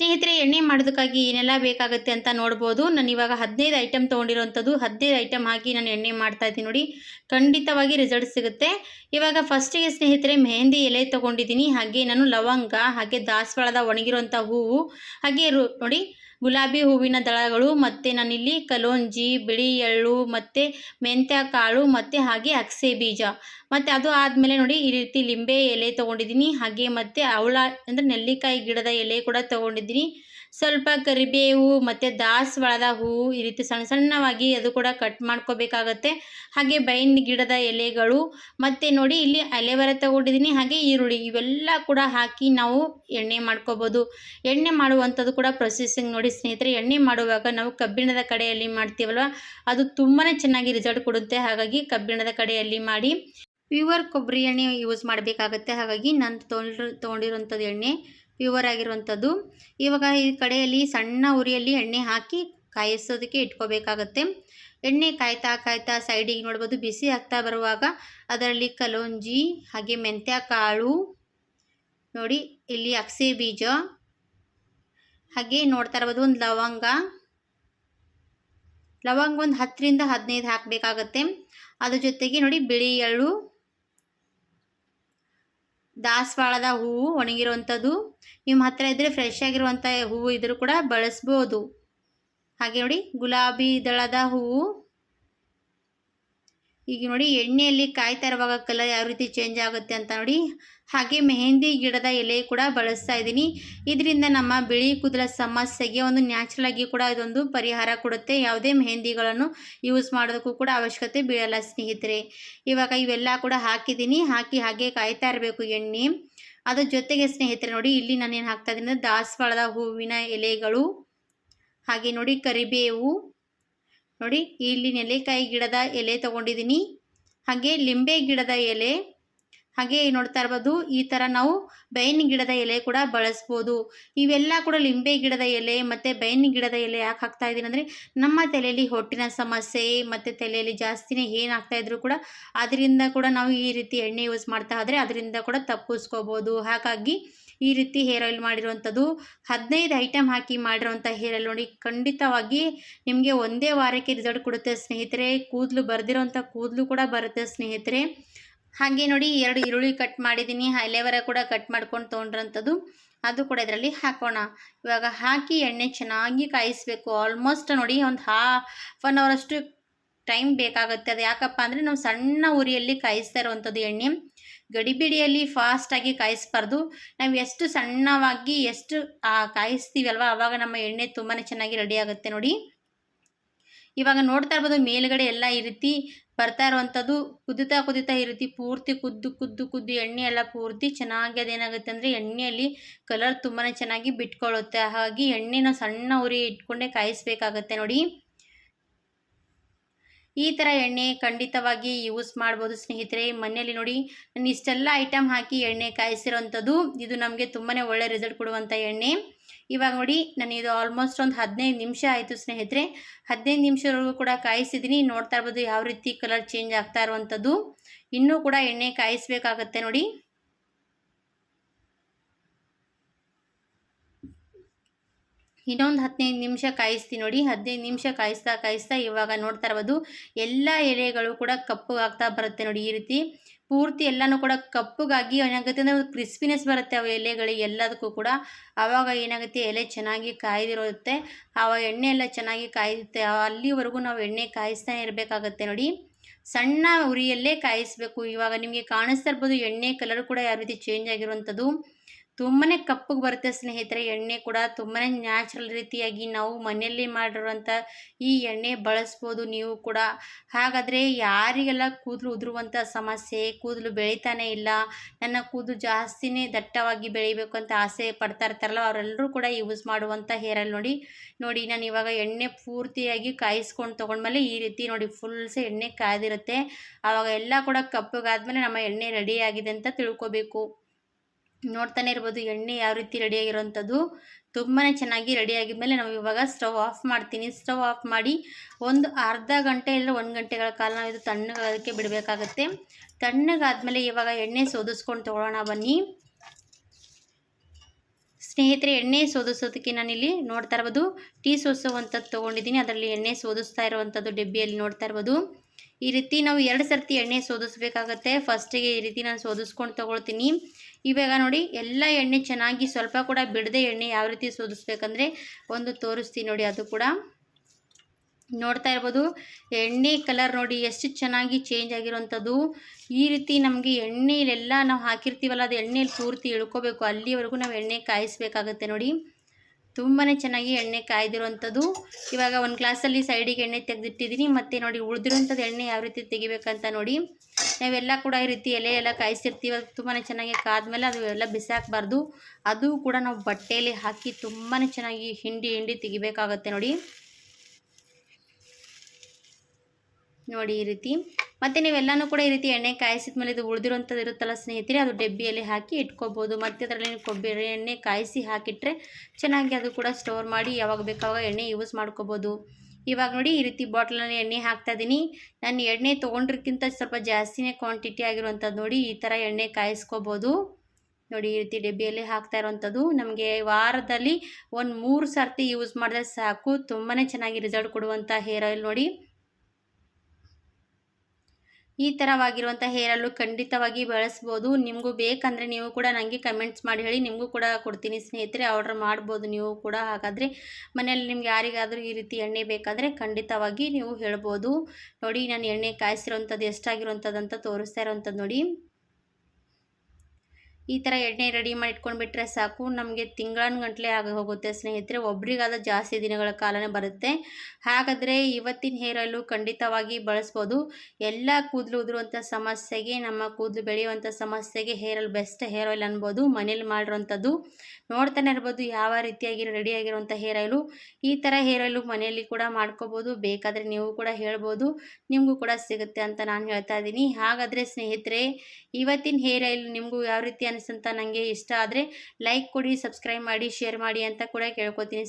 ಸ್ನೇಹಿತರೆ, ಎಣ್ಣೆ ಮಾಡೋದಕ್ಕಾಗಿ ಏನೆಲ್ಲ ಬೇಕಾಗುತ್ತೆ ಅಂತ ನೋಡ್ಬೋದು. ನಾನು ಇವಾಗ ಹದಿನೈದು ಐಟಮ್ ತೊಗೊಂಡಿರೋವಂಥದ್ದು ಹದಿನೈದು ಐಟಮ್ ಹಾಕಿ ನಾನು ಎಣ್ಣೆ ಮಾಡ್ತಾ ಇದ್ದೀನಿ ನೋಡಿ. ಖಂಡಿತವಾಗಿ ರಿಸಲ್ಟ್ ಸಿಗುತ್ತೆ. ಇವಾಗ ಫಸ್ಟಿಗೆ ಸ್ನೇಹಿತರೆ, ಮೆಹಂದಿ ಎಲೆ ತೊಗೊಂಡಿದ್ದೀನಿ. ಹಾಗೆ ನಾನು ಲವಂಗ, ಹಾಗೆ ದಾಸವಾಳದ ಒಣಗಿರುವಂಥ ಹೂವು, ಹಾಗೆ ನೋಡಿ ಗುಲಾಬಿ ಹೂವಿನ ದಳಗಳು ಮತ್ತು ನಾನಿಲ್ಲಿ ಕಲೋಂಜಿ ಬಿಳಿ ಎಳ್ಳು ಮತ್ತು ಮೆಂತ್ಯ ಕಾಳು ಮತ್ತು ಹಾಗೆ ಅಕ್ಸೆ ಬೀಜ. ಮತ್ತು ಅದು ಆದಮೇಲೆ ನೋಡಿ ಈ ರೀತಿ ಲಿಂಬೆ ಎಲೆ ತೊಗೊಂಡಿದ್ದೀನಿ. ಹಾಗೆ ಮತ್ತು ಅವಳ ಅಂದರೆ ನೆಲ್ಲಿಕಾಯಿ ಗಿಡದ ಎಲೆ ಕೂಡ ತೊಗೊಂಡಿದ್ದೀನಿ. ಸ್ವಲ್ಪ ಕರಿಬೇವು ಮತ್ತು ದಾಸವಾಳದ ಹೂವು ಈ ರೀತಿ ಸಣ್ಣ ಸಣ್ಣವಾಗಿ ಅದು ಕೂಡ ಕಟ್ ಮಾಡ್ಕೋಬೇಕಾಗತ್ತೆ. ಹಾಗೆ ಬೈನ್ ಗಿಡದ ಎಲೆಗಳು ಮತ್ತು ನೋಡಿ ಇಲ್ಲಿ ಅಲೆವರ ತಗೊಂಡಿದ್ದೀನಿ. ಹಾಗೆ ಈರುಳ್ಳಿ ಇವೆಲ್ಲ ಕೂಡ ಹಾಕಿ ನಾವು ಎಣ್ಣೆ ಮಾಡ್ಕೋಬೋದು. ಎಣ್ಣೆ ಮಾಡುವಂಥದ್ದು ಕೂಡ ಪ್ರೊಸೆಸಿಂಗ್ ನೋಡಿ ಸ್ನೇಹಿತರೆ, ಎಣ್ಣೆ ಮಾಡುವಾಗ ನಾವು ಕಬ್ಬಿಣದ ಕಡೆಯಲ್ಲಿ ಮಾಡ್ತೀವಲ್ವ? ಅದು ತುಂಬಾ ಚೆನ್ನಾಗಿ ರಿಸಲ್ಟ್ ಕೊಡುತ್ತೆ. ಹಾಗಾಗಿ ಕಬ್ಬಿಣದ ಕಡೆಯಲ್ಲಿ ಮಾಡಿ ಪ್ಯೂವರ್ ಕೊಬ್ಬರಿ ಎಣ್ಣೆ ಯೂಸ್ ಮಾಡಬೇಕಾಗತ್ತೆ. ಹಾಗಾಗಿ ನಾನು ತೊಗೊಂಡಿರೋ ತೊಗೊಂಡಿರೋಂಥದ್ದು ಎಣ್ಣೆ. ಪ್ಯೂವರ್ ಆಗಿರುವಂಥದ್ದು. ಇವಾಗ ಈ ಕಡೆಯಲ್ಲಿ ಸಣ್ಣ ಉರಿಯಲ್ಲಿ ಎಣ್ಣೆ ಹಾಕಿ ಕಾಯಿಸೋದಕ್ಕೆ ಇಟ್ಕೋಬೇಕಾಗತ್ತೆ. ಎಣ್ಣೆ ಕಾಯ್ತಾ ಕಾಯ್ತಾ ಸೈಡಿಗೆ ನೋಡ್ಬೋದು, ಬಿಸಿ ಆಗ್ತಾ ಬರುವಾಗ ಅದರಲ್ಲಿ ಕಲೋಂಜಿ, ಹಾಗೆ ಮೆಂತ್ಯ ಕಾಳು ನೋಡಿ ಇಲ್ಲಿ ಅಗಸೆ ಬೀಜ, ಹಾಗೆ ನೋಡ್ತಾ ಇರ್ಬೋದು ಒಂದು ಲವಂಗ. ಲವಂಗ ಒಂದು ಹತ್ತರಿಂದ ಹದಿನೈದು ಹಾಕಬೇಕಾಗತ್ತೆ. ಅದ್ರ ಜೊತೆಗೆ ನೋಡಿ ಬಿಳಿ ಎಳ್ಳು ದಾಸವಾಳದ ಹೂವು ಒಣಗಿರುವಂಥದ್ದು. ನಿಮ್ಮ ಹತ್ತಿರ ಇದ್ದರೆ ಫ್ರೆಶ್ ಆಗಿರುವಂಥ ಹೂವು ಇದ್ರೂ ಕೂಡ ಬಳಸ್ಬೋದು. ಹಾಗೆ ನೋಡಿ, ಗುಲಾಬಿ ದಳದ ಹೂವು. ಈಗ ನೋಡಿ ಎಣ್ಣೆಯಲ್ಲಿ ಕಾಯ್ತಾ ಇರುವಾಗ ಕಲರ್ ಯಾವ ರೀತಿ ಚೇಂಜ್ ಆಗುತ್ತೆ ಅಂತ ನೋಡಿ ಹಾಗೆ ಮೆಹಂದಿ ಗಿಡದ ಎಲೆ ಕೂಡ ಬಳಸ್ತಾ ಇದ್ದೀನಿ. ಇದರಿಂದ ನಮ್ಮ ಬಿಳಿ ಕೂದಲ ಸಮಸ್ಯೆಗೆ ಒಂದು ನ್ಯಾಚುರಲ್ ಆಗಿ ಕೂಡ ಇದೊಂದು ಪರಿಹಾರ ಕೊಡುತ್ತೆ. ಯಾವುದೇ ಮೆಹಂದಿಗಳನ್ನು ಯೂಸ್ ಮಾಡೋದಕ್ಕೂ ಕೂಡ ಅವಶ್ಯಕತೆ ಬೀಳಲ್ಲ ಸ್ನೇಹಿತರೆ. ಇವಾಗ ಇವೆಲ್ಲ ಕೂಡ ಹಾಕಿದ್ದೀನಿ. ಹಾಕಿ ಹಾಗೆ ಕಾಯ್ತಾ ಇರಬೇಕು ಎಣ್ಣೆ. ಅದ್ರ ಜೊತೆಗೆ ಸ್ನೇಹಿತರೆ ನೋಡಿ ಇಲ್ಲಿ ನಾನು ಏನು ಹಾಕ್ತಾ ಇದ್ದೀನಿ. ದಾಸವಾಳದ ಹೂವಿನ ಎಲೆಗಳು. ಹಾಗೆ ನೋಡಿ ಕರಿಬೇವು. ನೋಡಿ ಇಲ್ಲಿ ನೆಲ್ಲಿಕಾಯಿ ಗಿಡದ ಎಲೆ ತೊಗೊಂಡಿದ್ದೀನಿ ಹಾಗೆ ಲಿಂಬೆ ಗಿಡದ ಎಲೆ. ಹಾಗೆ ನೋಡ್ತಾ ಇರ್ಬೋದು, ಈ ಥರ ನಾವು ಬೈನ್ ಗಿಡದ ಎಲೆ ಕೂಡ ಬಳಸ್ಬೋದು. ಇವೆಲ್ಲ ಕೂಡ ಲಿಂಬೆ ಗಿಡದ ಎಲೆ ಮತ್ತು ಬೈನ್ ಗಿಡದ ಎಲೆ ಯಾಕೆ ಹಾಕ್ತಾ ಇದ್ದೀನಿ ಅಂದರೆ, ನಮ್ಮ ತಲೆಯಲ್ಲಿ ಹೊಟ್ಟಿನ ಸಮಸ್ಯೆ ಮತ್ತು ತಲೆಯಲ್ಲಿ ಜಾಸ್ತಿನೇ ಏನು ಆಗ್ತಾಯಿದ್ರು ಕೂಡ ಅದರಿಂದ ಕೂಡ ನಾವು ಈ ರೀತಿ ಎಣ್ಣೆ ಯೂಸ್ ಮಾಡ್ತಾ ಹೋದರೆ ಅದರಿಂದ ಕೂಡ ತಪ್ಪಿಸ್ಕೋಬೋದು. ಹಾಗಾಗಿ ಈ ರೀತಿ ಹೇರ್ ಆಯಿಲ್ ಮಾಡಿರುವಂಥದ್ದು. ಹದಿನೈದು ಐಟಮ್ ಹಾಕಿ ಮಾಡಿರುವಂಥ ಹೇರ್ ಆಯಿಲ್ ನೋಡಿ ಖಂಡಿತವಾಗಿ ನಿಮಗೆ ಒಂದೇ ವಾರಕ್ಕೆ ರಿಸಲ್ಟ್ ಕೊಡುತ್ತೆ ಸ್ನೇಹಿತರೆ. ಕೂದಲು ಬರೆದಿರೋಂಥ ಕೂದಲು ಕೂಡ ಬರುತ್ತೆ ಸ್ನೇಹಿತರೆ. ಹಾಗೆ ನೋಡಿ ಎರಡು ಈರುಳ್ಳಿ ಕಟ್ ಮಾಡಿದ್ದೀನಿ. ಹೈಲೆವರ ಕೂಡ ಕಟ್ ಮಾಡ್ಕೊಂಡು ತೊಗೊಂಡ್ರಂಥದ್ದು. ಅದು ಕೂಡ ಇದರಲ್ಲಿ ಹಾಕೋಣ. ಇವಾಗ ಹಾಕಿ ಎಣ್ಣೆ ಚೆನ್ನಾಗಿ ಕಾಯಿಸಬೇಕು. ಆಲ್ಮೋಸ್ಟ್ ನೋಡಿ ಒಂದು ಹಾಫ್ ಅವರ್ ಅಷ್ಟು ಟೈಮ್ ಬೇಕಾಗುತ್ತೆ. ಅದು ಯಾಕಪ್ಪ ಅಂದರೆ ನಾವು ಸಣ್ಣ ಉರಿಯಲ್ಲಿ ಕಾಯಿಸ್ತಾ ಇರುವಂಥದ್ದು ಎಣ್ಣೆ. ಗಡಿಬಿಡಿಯಲ್ಲಿ ಫಾಸ್ಟಾಗಿ ಕಾಯಿಸ್ಬಾರ್ದು. ನಾವು ಎಷ್ಟು ಸಣ್ಣವಾಗಿ ಎಷ್ಟು ಕಾಯಿಸ್ತೀವಲ್ವ? ಆವಾಗ ನಮ್ಮ ಎಣ್ಣೆ ತುಂಬಾ ಚೆನ್ನಾಗಿ ರೆಡಿ ಆಗುತ್ತೆ ನೋಡಿ. ಇವಾಗ ನೋಡ್ತಾ ಇರ್ಬೋದು, ಮೇಲುಗಡೆ ಎಲ್ಲ ಈ ರೀತಿ ಬರ್ತಾ ಇರುವಂಥದ್ದು. ಕುದಿತಾ ಕುದಿತಾ ಈ ರೀತಿ ಪೂರ್ತಿ ಕುದ್ದು ಕುದ್ದು ಕುದ್ದು ಎಣ್ಣೆ ಎಲ್ಲ ಪೂರ್ತಿ ಚೆನ್ನಾಗಿ ಅದೇನಾಗುತ್ತೆ ಅಂದರೆ ಎಣ್ಣೆಯಲ್ಲಿ ಕಲರ್ ತುಂಬಾ ಚೆನ್ನಾಗಿ ಬಿಟ್ಕೊಳ್ಳುತ್ತೆ. ಹಾಗಾಗಿ ಎಣ್ಣೆನ ಸಣ್ಣ ಉರಿ ಇಟ್ಕೊಂಡೇ ಕಾಯಿಸ್ಬೇಕಾಗತ್ತೆ ನೋಡಿ. ಈ ಥರ ಎಣ್ಣೆ ಖಂಡಿತವಾಗಿ ಯೂಸ್ ಮಾಡ್ಬೋದು ಸ್ನೇಹಿತರೆ. ಮನೆಯಲ್ಲಿ ನೋಡಿ ನಾನು ಇಷ್ಟೆಲ್ಲ ಐಟಮ್ ಹಾಕಿ ಎಣ್ಣೆ ಕಾಯಿಸಿರೋವಂಥದ್ದು. ಇದು ನಮಗೆ ತುಂಬಾ ಒಳ್ಳೆ ರಿಸಲ್ಟ್ ಕೊಡುವಂಥ ಎಣ್ಣೆ. ಇವಾಗ ನೋಡಿ ನಾನು ಇದು ಆಲ್ಮೋಸ್ಟ್ ಒಂದು ಹದಿನೈದು ನಿಮಿಷ ಆಯಿತು ಸ್ನೇಹಿತರೆ. ಹದಿನೈದು ನಿಮಿಷವರೆಗೂ ಕೂಡ ಕಾಯಿಸಿದ್ದೀನಿ. ನೋಡ್ತಾ ಇರ್ಬೋದು ಯಾವ ರೀತಿ ಕಲರ್ ಚೇಂಜ್ ಆಗ್ತಾ ಇರುವಂಥದ್ದು. ಇನ್ನೂ ಕೂಡ ಎಣ್ಣೆ ಕಾಯಿಸ್ಬೇಕಾಗತ್ತೆ ನೋಡಿ. ಇನ್ನೊಂದು ಹದಿನೈದು ನಿಮಿಷ ಕಾಯಿಸ್ತೀನಿ ನೋಡಿ. ಹದಿನೈದು ನಿಮಿಷ ಕಾಯಿಸ್ತಾ ಕಾಯಿಸ್ತಾ ಇವಾಗ ನೋಡ್ತಾ ಇರ್ಬೋದು ಎಲ್ಲ ಎಲೆಗಳು ಕೂಡ ಕಪ್ಪಗಾಗ್ತಾ ಬರುತ್ತೆ ನೋಡಿ ಈ ರೀತಿ. ಪೂರ್ತಿ ಎಲ್ಲನೂ ಕೂಡ ಕಪ್ಪಗಾಗಿ ಏನಾಗುತ್ತೆ ಅಂದರೆ ಕ್ರಿಸ್ಪಿನೆಸ್ ಬರುತ್ತೆ ಅವು ಎಲೆಗಳಿಗೆ ಎಲ್ಲದಕ್ಕೂ ಕೂಡ. ಆವಾಗ ಏನಾಗುತ್ತೆ ಎಲೆ ಚೆನ್ನಾಗಿ ಕಾಯ್ದಿರುತ್ತೆ. ಆವಾಗ ಎಣ್ಣೆ ಎಲ್ಲ ಚೆನ್ನಾಗಿ ಕಾಯುತ್ತೆ ಅಲ್ಲಿವರೆಗೂ ನಾವು ಎಣ್ಣೆ ಕಾಯಿಸ್ತಾನೆ ಇರಬೇಕಾಗತ್ತೆ ನೋಡಿ. ಸಣ್ಣ ಉರಿಯಲ್ಲೇ ಕಾಯಿಸಬೇಕು. ಇವಾಗ ನಿಮಗೆ ಕಾಣಿಸ್ತಾ ಇರ್ಬೋದು ಎಣ್ಣೆ ಕಲರ್ ಕೂಡ ಯಾವ ರೀತಿ ಚೇಂಜ್ ಆಗಿರುವಂಥದ್ದು. ತುಂಬಾ ಕಪ್ಪಗೆ ಬರುತ್ತೆ ಸ್ನೇಹಿತರೆ, ಎಣ್ಣೆ ಕೂಡ ತುಂಬಾ ನ್ಯಾಚುರಲ್ ರೀತಿಯಾಗಿ ನಾವು ಮನೆಯಲ್ಲಿ ಮಾಡಿರುವಂಥ ಈ ಎಣ್ಣೆ ಬಳಸ್ಬೋದು ನೀವು ಕೂಡ. ಹಾಗಾದರೆ ಯಾರಿಗೆಲ್ಲ ಕೂದಲು ಉದುರುವಂಥ ಸಮಸ್ಯೆ, ಕೂದಲು ಬೆಳೀತಾನೆ ಇಲ್ಲ, ನನ್ನ ಕೂದಲು ಜಾಸ್ತಿನೇ ದಟ್ಟವಾಗಿ ಬೆಳಿಬೇಕು ಅಂತ ಆಸೆ ಪಡ್ತಾ ಇರ್ತಾರಲ್ಲ, ಅವರೆಲ್ಲರೂ ಕೂಡ ಯೂಸ್ ಮಾಡುವಂಥ ಹೇರ್ ಆಯಿಲ್ ನೋಡಿ. ನೋಡಿ, ನಾನು ಇವಾಗ ಎಣ್ಣೆ ಪೂರ್ತಿಯಾಗಿ ಕಾಯಿಸ್ಕೊಂಡು ತೊಗೊಂಡ್ಮೇಲೆ ಈ ರೀತಿ ನೋಡಿ ಫುಲ್ಸ್ ಎಣ್ಣೆ ಕಾಯ್ದಿರುತ್ತೆ. ಆವಾಗ ಎಲ್ಲ ಕೂಡ ಕಪ್ಪಗಾದ್ಮೇಲೆ ನಮ್ಮ ಎಣ್ಣೆ ರೆಡಿ ಆಗಿದೆ ಅಂತ ತಿಳ್ಕೊಬೇಕು. ನೋಡ್ತಾನೆ ಇರ್ಬೋದು, ಎಣ್ಣೆ ಯಾವ ರೀತಿ ರೆಡಿಯಾಗಿರೋವಂಥದ್ದು ತುಂಬಾ ಚೆನ್ನಾಗಿ ರೆಡಿ ಆಗಿದ್ಮೇಲೆ ನಾವು ಇವಾಗ ಸ್ಟವ್ ಆಫ್ ಮಾಡ್ತೀನಿ. ಸ್ಟವ್ ಆಫ್ ಮಾಡಿ ಒಂದು ಅರ್ಧ ಗಂಟೆ ಇಲ್ಲ ಒಂದು ಗಂಟೆಗಳ ಕಾಲ ನಾವು ಇದು ತಣ್ಣಗಾಗೋದಕ್ಕೆ ಬಿಡಬೇಕಾಗತ್ತೆ. ತಣ್ಣಗಾದಮೇಲೆ ಇವಾಗ ಎಣ್ಣೆ ಸೋದಿಸ್ಕೊಂಡು ತೊಗೊಳ್ಳೋಣ ಬನ್ನಿ. ಸ್ನೇಹಿತರೆ, ಎಣ್ಣೆ ಸೋದಿಸೋದಕ್ಕೆ ನಾನಿಲ್ಲಿ ನೋಡ್ತಾ ಇರ್ಬೋದು, ಟೀ ಸೋಸುವಂಥದ್ದು ತೊಗೊಂಡಿದ್ದೀನಿ. ಅದರಲ್ಲಿ ಎಣ್ಣೆ ಸೋದಿಸ್ತಾ ಇರುವಂಥದ್ದು ಡಬ್ಬಿಯಲ್ಲಿ ನೋಡ್ತಾ ಇರ್ಬೋದು. ಈ ರೀತಿ ನಾವು ಎರಡು ಸರ್ತಿ ಎಣ್ಣೆ ಸೋದಿಸ್ಬೇಕಾಗತ್ತೆ. ಫಸ್ಟಿಗೆ ಈ ರೀತಿ ನಾನು ಸೋದಿಸ್ಕೊಂಡು ತೊಗೊಳ್ತೀನಿ. ಇವಾಗ ನೋಡಿ ಎಲ್ಲ ಎಣ್ಣೆ ಚೆನ್ನಾಗಿ ಸ್ವಲ್ಪ ಕೂಡ ಬಿಡದೆ ಎಣ್ಣೆ ಯಾವ ರೀತಿ ಸೋದಿಸ್ಬೇಕಂದ್ರೆ ಒಂದು ತೋರಿಸ್ತೀನಿ ನೋಡಿ ಅದು ಕೂಡ. ನೋಡ್ತಾ ಇರ್ಬೋದು, ಎಣ್ಣೆ ಕಲರ್ ನೋಡಿ ಎಷ್ಟು ಚೆನ್ನಾಗಿ ಚೇಂಜ್ ಆಗಿರೋವಂಥದ್ದು. ಈ ರೀತಿ ನಮಗೆ ಎಣ್ಣೆಲೆಲ್ಲ ನಾವು ಹಾಕಿರ್ತೀವಲ್ಲ, ಅದು ಎಣ್ಣೆಲಿ ಪೂರ್ತಿ ಇಳ್ಕೋಬೇಕು. ಅಲ್ಲಿವರೆಗೂ ನಾವು ಎಣ್ಣೆ ಕಾಯಿಸ್ಬೇಕಾಗತ್ತೆ ನೋಡಿ. ತುಂಬಾ ಚೆನ್ನಾಗಿ ಎಣ್ಣೆ ಕಾಯ್ದಿರುವಂಥದ್ದು. ಇವಾಗ ಒಂದು ಗ್ಲಾಸಲ್ಲಿ ಸೈಡಿಗೆ ಎಣ್ಣೆ ತೆಗೆದಿಟ್ಟಿದ್ದೀನಿ. ಮತ್ತು ನೋಡಿ ಉಳಿದಿರುವಂಥದ್ದು ಎಣ್ಣೆ ಯಾವ ರೀತಿ ತೆಗಿಬೇಕಂತ ನೋಡಿ. ನಾವೆಲ್ಲ ಕೂಡ ಈ ರೀತಿ ಎಲೆ ಎಲ್ಲ ಕಾಯಿಸಿರ್ತೀವಿ. ಅದು ತುಂಬಾ ಚೆನ್ನಾಗಿ ಕಾದ್ಮೇಲೆ ಅದು ಎಲ್ಲ ಬಿಸಾಕಬಾರ್ದು. ಅದು ಕೂಡ ನಾವು ಬಟ್ಟೆಯಲ್ಲಿ ಹಾಕಿ ತುಂಬಾ ಚೆನ್ನಾಗಿ ಹಿಂಡಿ ಹಿಂಡಿ ತೆಗಿಬೇಕಾಗತ್ತೆ ನೋಡಿ. ನೋಡಿ ಈ ರೀತಿ. ಮತ್ತು ನೀವೆಲ್ಲನೂ ಕೂಡ ಈ ರೀತಿ ಎಣ್ಣೆ ಕಾಯಿಸಿದ ಮೇಲೆ ಇದು ಉಳಿದಿರುವಂಥದ್ದು ಇರುತ್ತಲ್ಲ ಸ್ನೇಹಿತರೆ, ಅದು ಡಬ್ಬಿಯಲ್ಲಿ ಹಾಕಿ ಇಟ್ಕೋಬೋದು. ಮತ್ತು ಅದರಲ್ಲಿ ಕೊಬ್ಬರಿ ಎಣ್ಣೆ ಕಾಯಿಸಿ ಹಾಕಿಟ್ರೆ ಚೆನ್ನಾಗಿ ಅದು ಕೂಡ ಸ್ಟೋರ್ ಮಾಡಿ ಯಾವಾಗ ಬೇಕಾವಾಗ ಎಣ್ಣೆ ಯೂಸ್ ಮಾಡ್ಕೋಬೋದು. ಇವಾಗ ನೋಡಿ ಈ ರೀತಿ ಬಾಟ್ಲಲ್ಲಿ ಎಣ್ಣೆ ಹಾಕ್ತಾ ಇದ್ದೀನಿ ನಾನು ಎಣ್ಣೆ ತೊಗೊಂಡ್ರಕ್ಕಿಂತ ಸ್ವಲ್ಪ ಜಾಸ್ತಿನೇ ಕ್ವಾಂಟಿಟಿ ಆಗಿರುವಂಥದ್ದು ನೋಡಿ, ಈ ಥರ ಎಣ್ಣೆ ಕಾಯಿಸ್ಕೋಬೋದು. ನೋಡಿ ಈ ರೀತಿ ಡಬ್ಬಿಯಲ್ಲಿ ಹಾಕ್ತಾ ಇರುವಂಥದ್ದು. ನಮಗೆ ವಾರದಲ್ಲಿ ಒಂದು ಮೂರು ಸರ್ತಿ ಯೂಸ್ ಮಾಡಿದ್ರೆ ಸಾಕು. ತುಂಬಾ ಚೆನ್ನಾಗಿ ರಿಸಲ್ಟ್ ಕೊಡುವಂಥ ಹೇರ್ ಆಯಿಲ್ ನೋಡಿ. ಈ ಥರವಾಗಿರುವಂಥ ಹೇರಲ್ಲು ಖಂಡಿತವಾಗಿ ಬಳಸ್ಬೋದು. ನಿಮಗೂ ಬೇಕಂದರೆ ನೀವು ಕೂಡ ನನಗೆ ಕಮೆಂಟ್ಸ್ ಮಾಡಿ ಹೇಳಿ. ನಿಮಗೂ ಕೂಡ ಕೊಡ್ತೀನಿ ಸ್ನೇಹಿತರೆ. ಆರ್ಡ್ರ್ ಮಾಡ್ಬೋದು ನೀವು ಕೂಡ. ಹಾಗಾದರೆ ಮನೆಯಲ್ಲಿ ನಿಮ್ಗೆ ಯಾರಿಗಾದರೂ ಈ ರೀತಿ ಎಣ್ಣೆ ಬೇಕಾದರೆ ಖಂಡಿತವಾಗಿ ನೀವು ಹೇಳ್ಬೋದು. ನೋಡಿ, ನಾನು ಎಣ್ಣೆ ಕಾಯಿಸಿರೋಂಥದ್ದು ಎಷ್ಟಾಗಿರುವಂಥದ್ದು ಅಂತ ತೋರಿಸ್ತಾ ಇರೋವಂಥದ್ದು ನೋಡಿ. ಈ ಥರ ಎಣ್ಣೆ ರೆಡಿ ಮಾಡಿ ಇಟ್ಕೊಂಡ್ಬಿಟ್ರೆ ಸಾಕು. ನಮಗೆ ತಿಂಗಳನ್ಗಂಟ್ಲೆ ಆಗಿ ಹೋಗುತ್ತೆ. ಸ್ನೇಹಿತರೆ, ಒಬ್ರಿಗಾದ ಜಾಸ್ತಿ ದಿನಗಳ ಕಾಲನೇ ಬರುತ್ತೆ. ಹಾಗಾದರೆ ಇವತ್ತಿನ ಹೇರ್ ಆಯಿಲು ಖಂಡಿತವಾಗಿ ಬಳಸ್ಬೋದು. ಎಲ್ಲ ಕೂದಲು ಉದುರುವಂಥ ಸಮಸ್ಯೆಗೆ, ನಮ್ಮ ಕೂದಲು ಬೆಳೆಯುವಂಥ ಸಮಸ್ಯೆಗೆ hair oil best hair oil ಅನ್ಬೋದು. ಮನೇಲಿ ಮಾಡಿರೋವಂಥದ್ದು ನೋಡ್ತಾನೆ ಇರ್ಬೋದು ಯಾವ ರೀತಿಯಾಗಿ ರೆಡಿಯಾಗಿರುವಂಥ ಹೇರ್ ಆಯಿಲು ಈ ಥರ ಹೇರ್ ಆಯಿಲು ಮನೆಯಲ್ಲಿ ಕೂಡ ಮಾಡ್ಕೋಬೋದು. ಬೇಕಾದರೆ ನೀವು ಕೂಡ ಹೇಳ್ಬೋದು. ನಿಮಗೂ ಕೂಡ ಸಿಗುತ್ತೆ ಅಂತ ನಾನು ಹೇಳ್ತಾ ಇದ್ದೀನಿ. ಹಾಗಾದರೆ ಸ್ನೇಹಿತರೆ, ಇವತ್ತಿನ ಹೇರ್ ಆಯಿಲ್ ನಿಮಗೂ ಯಾವ ರೀತಿ ಅನಿಸ್ತಂತ ನನಗೆ ಇಷ್ಟ ಆದರೆ ಲೈಕ್ ಕೊಡಿ ಸಬ್ಸ್ಕ್ರೈಬ್ ಮಾಡಿ ಶೇರ್ ಮಾಡಿ ಅಂತ ಕೂಡ ಕೇಳ್ಕೊತೀನಿ.